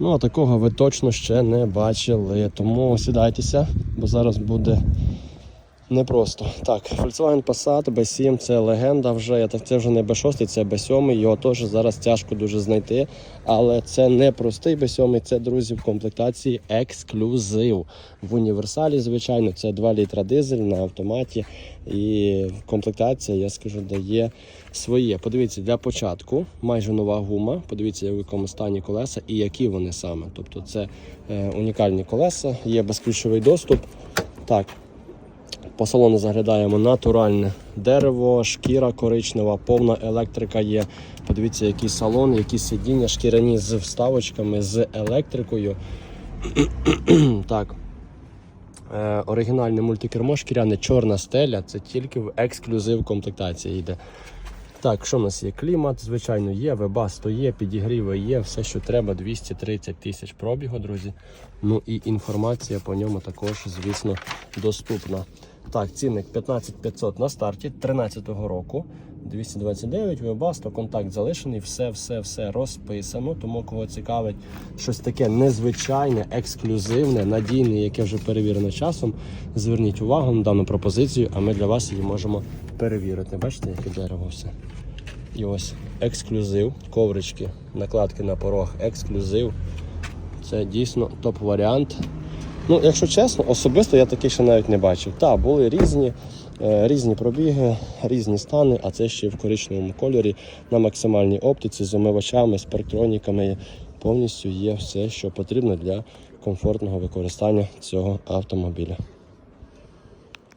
Ну, а такого ви точно ще не бачили. Тому сідайтеся, бо зараз буде непросто. Так, Volkswagen Passat B7 це легенда вже. Це вже не B6, це B7. Його теж зараз тяжко дуже знайти. Але це не простий B7, це, друзі, в комплектації ексклюзив. В універсалі, звичайно, це 2 літра дизель на автоматі. І комплектація, я скажу, дає своє. Подивіться, для початку майже нова гума. Подивіться, в якому стані колеса і які вони саме. Тобто це е, унікальні колеса, є безключовий доступ. Так, по салону заглядаємо натуральне дерево, шкіра коричнева, повна електрика є. Подивіться, який салон, які сидіння, шкіряні з вставочками, з електрикою. так. Е, оригінальне мультикермо шкіряне, чорна стеля, це тільки в ексклюзив комплектації йде. Так, що в нас є? Клімат, звичайно, є, вебасто є, підігріви є, все, що треба, 230 тисяч пробігу, друзі. Ну і інформація по ньому також, звісно, доступна. Так, цінник 15500 на старті 13-го року. 229 вебасто, контакт залишений, все, все, все розписано. Тому кого цікавить щось таке незвичайне, ексклюзивне, надійне, яке вже перевірено часом. Зверніть увагу на дану пропозицію, а ми для вас її можемо перевірити. Бачите, яке дерево все. І ось ексклюзив, коврички, накладки на порог, ексклюзив. Це дійсно топ-варіант. Ну, якщо чесно, особисто я такий ще навіть не бачив. Так, були різні, різні пробіги, різні стани, а це ще в коричневому кольорі на максимальній оптиці з омивачами, з парктроніками. Повністю є все, що потрібно для комфортного використання цього автомобіля.